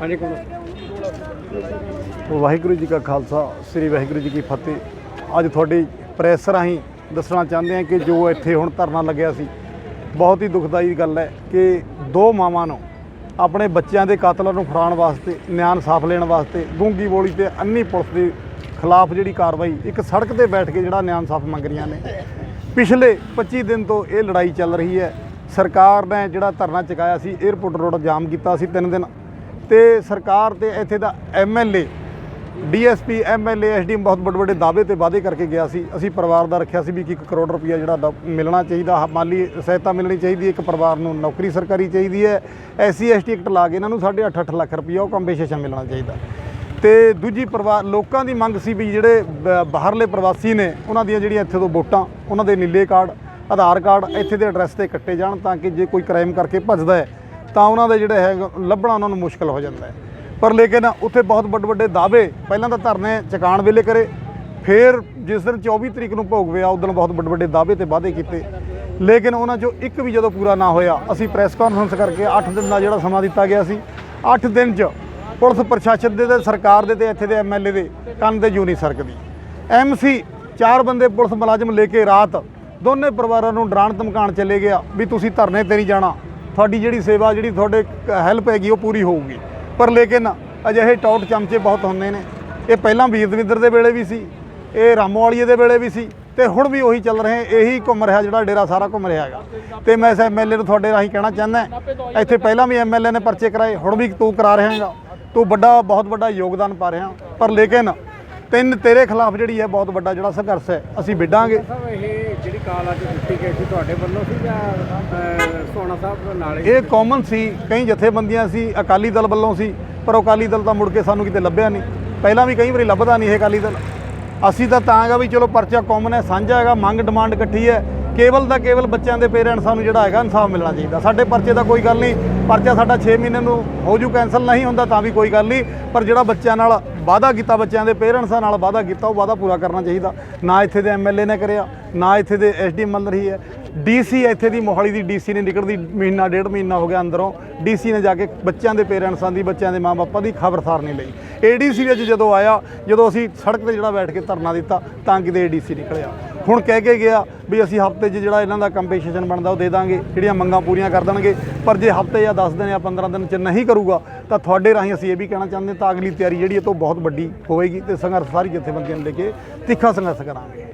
ਹਾਂਜੀ ਕੋਲ ਵਾਹਿਗੁਰੂ ਜੀ ਕਾ ਖਾਲਸਾ, ਸ੍ਰੀ ਵਾਹਿਗੁਰੂ ਜੀ ਕੀ ਫਤਿਹ। ਅੱਜ ਤੁਹਾਡੀ ਪ੍ਰੈਸ ਰਾਹੀਂ ਦੱਸਣਾ ਚਾਹੁੰਦੇ ਹਾਂ ਕਿ ਜੋ ਇੱਥੇ ਹੁਣ ਧਰਨਾ ਲੱਗਿਆ ਸੀ, ਬਹੁਤ ਹੀ ਦੁਖਦਾਈ ਗੱਲ ਹੈ ਕਿ ਦੋ ਮਾਵਾਂ ਨੂੰ ਆਪਣੇ ਬੱਚਿਆਂ ਦੇ ਕਾਤਲਾਂ ਨੂੰ ਫੜਾਉਣ ਵਾਸਤੇ ਨਿਆਂ ਸਾਫ਼ ਲੈਣ ਵਾਸਤੇ ਗੂੰਗੀ ਬੋਲੀ ਤੇ ਅੰਨੀ ਪੁਲਿਸ ਦੇ ਖਿਲਾਫ ਜਿਹੜੀ ਕਾਰਵਾਈ, ਇੱਕ ਸੜਕ ਤੇ ਬੈਠ ਕੇ ਜਿਹੜਾ ਨਿਆਂ ਸਾਫ਼ ਮੰਗ ਰਹੀਆਂ ਨੇ। ਪਿਛਲੇ 25 ਦਿਨ ਤੋਂ ਇਹ ਲੜਾਈ ਚੱਲ ਰਹੀ ਹੈ। ਸਰਕਾਰ ਨੇ ਜਿਹੜਾ ਧਰਨਾ ਚੁਕਾਇਆ ਸੀ 에ਅਰਪੋਰਟ ਰੋਡ ਜਾਮ ਕੀਤਾ ਸੀ ਤਿੰਨ ਦਿਨ। ਤੇ ਸਰਕਾਰ ਤੇ ਇੱਥੇ ਦਾ ਐਮਐਲਏ ਡੀਐਸਪੀ ਐਮਐਲਏ ਐਸਡੀਐਮ ਬਹੁਤ ਵੱਡੇ ਵੱਡੇ ਦਾਅਵੇ ਤੇ ਵਾਅਦੇ ਕਰਕੇ ਗਿਆ ਸੀ। ਅਸੀਂ ਪਰਿਵਾਰ ਦਾ ਰੱਖਿਆ ਸੀ ਵੀ ਕਿ 1 ਕਰੋੜ ਰੁਪਇਆ ਜਿਹੜਾ ਦ- ਮਿਲਣਾ ਚਾਹੀਦਾ ਮਾਲੀ ਸਹਾਇਤਾ ਮਿਲਣੀ ਚਾਹੀਦੀ ਹੈ, ਇੱਕ ਪਰਿਵਾਰ ਨੂੰ ਨੌਕਰੀ ਸਰਕਾਰੀ ਚਾਹੀਦੀ ਹੈ। ਐਸਸੀ, ਐਸਟੀ ਐਕਟ ਲਾ ਕੇ ਇਹਨਾਂ ਨੂੰ 8.5 ਅੱਠ ਲੱਖ ਰੁਪਇਆ ਉਹ ਕੰਪਨਸੇਸ਼ਨ ਮਿਲਣਾ ਚਾਹੀਦਾ। ਤੇ ਦੂਜੀ ਪਰਿਵਾਰ ਲੋਕਾਂ ਦੀ ਮੰਗ ਸੀ ਵੀ ਜਿਹੜੇ ਬ- ਬਾਹਰਲੇ ਪ੍ਰਵਾਸੀ ਨੇ, ਉਹਨਾਂ ਦੀਆਂ ਜਿਹੜੀਆਂ ਇੱਥੇ ਤੋਂ ਵੋਟਾਂ, ਉਹਨਾਂ ਦੇ ਨੀਲੇ ਕਾਰਡ, ਆਧਾਰ ਕਾਰਡ ਇੱਥੇ ਦੇ ਐਡਰੈਸ ਤੇ ਕੱਟੇ ਜਾਣ ਤਾਂ ਕਿ ਜੇ ਕੋਈ ਕ੍ਰਾਈਮ ਕਰਕੇ ਭੱਜਦਾ ਹੈ ਤਾਂ ਉਹਨਾਂ ਦੇ ਜਿਹੜੇ ਹੈ ਲੱਭਣਾ ਉਹਨਾਂ ਨੂੰ ਮੁਸ਼ਕਲ ਹੋ ਜਾਂਦਾ ਹੈ। ਪਰ ਲੇਕਿਨ ਉੱਥੇ ਬਹੁਤ ਵੱਡੇ ਵੱਡੇ ਦਾਅਵੇ ਪਹਿਲਾਂ ਤਾਂ ਧਰਨੇ ਚਕਾਣ ਵੇਲੇ ਕਰੇ, ਫਿਰ ਜਿਸ ਦਿਨ 24 ਤਰੀਕ ਨੂੰ ਭੋਗ ਪਿਆ ਉਸ ਦਿਨ ਬਹੁਤ ਵੱਡੇ ਵੱਡੇ ਦਾਅਵੇ ਤੇ ਵਾਅਦੇ ਕੀਤੇ। ਲੇਕਿਨ ਉਹਨਾਂ ਚੋਂ ਇੱਕ ਵੀ ਜਦੋਂ ਪੂਰਾ ਨਾ ਹੋਇਆ, ਅਸੀਂ ਪ੍ਰੈਸ ਕਾਨਫਰੰਸ ਕਰਕੇ 8 ਦਿਨ ਦਾ ਜਿਹੜਾ ਸਮਾਂ ਦਿੱਤਾ ਗਿਆ ਸੀ 8 ਦਿਨ 'ਚ ਪੁਲਿਸ ਪ੍ਰਸ਼ਾਸਨ ਦੇ ਤੇ, ਸਰਕਾਰ ਦੇ ਤੇ, ਇੱਥੇ ਦੇ ਐਮਐਲਏ ਦੇ ਕੰਨ ਦੇ ਜੂ ਨਹੀਂ ਸਰਕਦੀ। ਐਮਸੀ ਚਾਰ ਬੰਦੇ ਪੁਲਿਸ ਮੁਲਾਜ਼ਮ ਲੈ ਕੇ ਰਾਤ ਦੋਨੇ ਪਰਿਵਾਰਾਂ ਨੂੰ ਡਰਾਣ ਧਮਕਾਉਣ ਚਲੇ ਗਿਆ ਵੀ ਤੁਸੀਂ ਧਰਨੇ ਤੇ ਨਹੀਂ ਜਾਣਾ। ਤੁਹਾਡੀ ਜਿਹੜੀ ਸੇਵਾ, ਜਿਹੜੀ ਤੁਹਾਡੇ ਹੈਲਪ ਹੈਗੀ, ਉਹ ਪੂਰੀ ਹੋਊਗੀ। ਪਰ ਲੇਕਿਨ ਅਜਿਹੇ ਟੌਟ ਚਮਚੇ ਬਹੁਤ ਹੁੰਦੇ ਨੇ। ਇਹ ਪਹਿਲਾਂ ਵੀਰ ਦਵਿੰਦਰ ਦੇ ਵੇਲੇ ਵੀ ਸੀ, ਇਹ ਰਾਮੋਵਾਲੀਏ ਦੇ ਵੇਲੇ ਵੀ ਸੀ, ਤੇ ਹੁਣ ਵੀ ਉਹੀ ਚੱਲ ਰਹੇ, ਇਹੀ ਘੁੰਮ ਰਿਹਾ ਜਿਹੜਾ ਡੇਰਾ ਸਾਰਾ ਘੁੰਮ ਰਿਹਾ ਹੈਗਾ। ਤੇ ਮੈਂ ਇਸ ਐਮਐਲਏ ਨੂੰ ਤੁਹਾਡੇ ਰਾਹੀਂ ਕਹਿਣਾ ਚਾਹੁੰਦਾ ਇੱਥੇ ਪਹਿਲਾਂ ਵੀ ਐਮਐਲਏ ਨੇ ਪਰਚੇ ਕਰਾਏ, ਹੁਣ ਵੀ ਤੂੰ ਕਰਾ ਰਿਹਾ ਹੈਗਾ। ਤੂੰ ਵੱਡਾ, ਬਹੁਤ ਵੱਡਾ ਯੋਗਦਾਨ ਪਾ ਰਿਹਾ। ਪਰ ਲੇਕਿਨ ਤਿੰਨ ਤੇਰੇ ਖਿਲਾਫ ਜਿਹੜੀ ਹੈ ਬਹੁਤ ਵੱਡਾ ਜਿਹੜਾ ਸੰਘਰਸ਼ ਹੈ ਅਸੀਂ ਵਿੱਢਾਂਗੇ। ਸਾਹਿਬ ਇਹ ਜਿਹੜੀ ਕਾਲ ਅੱਜ ਦਿੱਤੀ ਗਈ ਸੀ ਤੁਹਾਡੇ ਵੱਲੋਂ ਸੀ ਜਾਂ ਸੋਨਾ ਸਾਹਿਬ ਨਾਲ ਇਹ ਕਾਮਨ ਸੀ ਕਈ ਜਥੇਬੰਦੀਆਂ ਸੀ ਅਕਾਲੀ ਦਲ ਵੱਲੋਂ ਸੀ ਪਰ ਅਕਾਲੀ ਦਲ ਤਾਂ ਮੁੜ ਕੇ ਸਾਨੂੰ ਕਿਤੇ ਲੱਭਿਆ ਨਹੀਂ। ਪਹਿਲਾਂ ਵੀ ਕਈ ਵਾਰੀ ਲੱਭਦਾ ਨਹੀਂ ਇਹ ਅਕਾਲੀ ਦਲ। ਅਸੀਂ ਤਾਂ ਤਾਂ ਹੈਗਾ ਵੀ ਚਲੋ ਪਰਚਾ ਕਾਮਨ ਹੈ ਸਾਂਝਾ ਹੈਗਾ ਮੰਗ ਡਿਮਾਂਡ ਇਕੱਠੀ ਹੈ ਕੇਵਲ ਦਾ ਕੇਵਲ ਬੱਚਿਆਂ ਦੇ ਪੇਰੈਂਟਸਾਂ ਨੂੰ ਜਿਹੜਾ ਹੈਗਾ ਇਨਸਾਫ ਮਿਲਣਾ ਚਾਹੀਦਾ। ਸਾਡੇ ਪਰਚੇ ਦਾ ਕੋਈ ਗੱਲ ਨਹੀਂ, ਪਰਚਾ ਸਾਡਾ 6 ਮਹੀਨੇ ਨੂੰ ਹੋ ਜੂ ਕੈਨਸਲ ਨਹੀਂ ਹੁੰਦਾ ਤਾਂ ਵੀ ਕੋਈ ਗੱਲ ਨਹੀਂ, ਪਰ ਜਿਹੜਾ ਬੱਚਿਆਂ ਨਾਲ ਵਾਅਦਾ ਕੀਤਾ, ਬੱਚਿਆਂ ਦੇ ਪੇਰੈਂਟਸਾਂ ਨਾਲ ਵਾਅਦਾ ਕੀਤਾ, ਉਹ ਵਾਅਦਾ ਪੂਰਾ ਕਰਨਾ ਚਾਹੀਦਾ। ਨਾ ਇੱਥੇ ਦੇ ਐਮਐਲਏ ਨੇ ਕਰਿਆ, ਨਾ ਇੱਥੇ ਦੇ ਐਸਡੀ ਮੰਨ ਰਹੀ ਹੈ। ਡੀਸੀ ਇੱਥੇ ਦੀ ਮੋਹਾਲੀ ਦੀ ਡੀਸੀ ਨੇ ਨਿਕਲਦੀ, ਮਹੀਨਾ, ਡੇਢ ਮਹੀਨਾ ਹੋ ਗਿਆ ਅੰਦਰੋਂ। ਡੀਸੀ ਨੇ ਜਾ ਕੇ ਬੱਚਿਆਂ ਦੇ ਪੇਰੈਂਟਸਾਂ ਦੀ, ਬੱਚਿਆਂ ਦੇ ਮਾਪਿਆਂ ਦੀ ਖਬਰਸਾਰ ਨਹੀਂ ਲਈ। ਏਡੀਸੀ ਵਿੱਚ ਜਦੋਂ ਆਇਆ, ਜਦੋਂ ਅਸੀਂ ਸੜਕ ਤੇ ਜਿਹੜਾ ਬੈਠ ਕੇ ਧਰਨਾ ਦਿੱਤਾ, ਤਾਂ ਕਿਤੇ ਏਡੀਸੀ ਨਿਕਲਿਆ। ਹੁਣ ਕਹਿ ਕੇ ਗਿਆ ਵੀ ਅਸੀਂ ਹਫ਼ਤੇ 'ਚ ਜਿਹੜਾ ਇਹਨਾਂ ਦਾ ਕੰਪਨਸੇਸ਼ਨ ਬਣਦਾ ਉਹ ਦੇ ਦਾਂਗੇ, ਜਿਹੜੀਆਂ ਮੰਗਾਂ ਪੂਰੀਆਂ ਕਰ ਦੇਣਗੇ। ਪਰ ਜੇ ਹਫ਼ਤੇ ਜਾਂ 10 ਦਿਨ ਜਾਂ 15 ਦਿਨ 'ਚ ਨਹੀਂ ਕਰੂਗਾ, ਤਾਂ ਤੁਹਾਡੇ ਰਾਹੀਂ ਅਸੀਂ ਇਹ ਵੀ ਕਹਿਣਾ ਚਾਹੁੰਦੇ ਤਾਂ ਅਗਲੀ ਤਿਆਰੀ ਜਿਹੜੀ ਇਹ ਤੋਂ ਬਹੁਤ ਵੱਡੀ ਹੋਵੇਗੀ ਤੇ ਸੰਘਰਸ਼ ਸਾਰੀ ਜਥੇਬੰਦੀਆਂ ਨੂੰ ਲੈ ਕੇ ਤਿੱਖਾ ਸੰਘਰਸ਼ ਕਰਾਂਗੇ।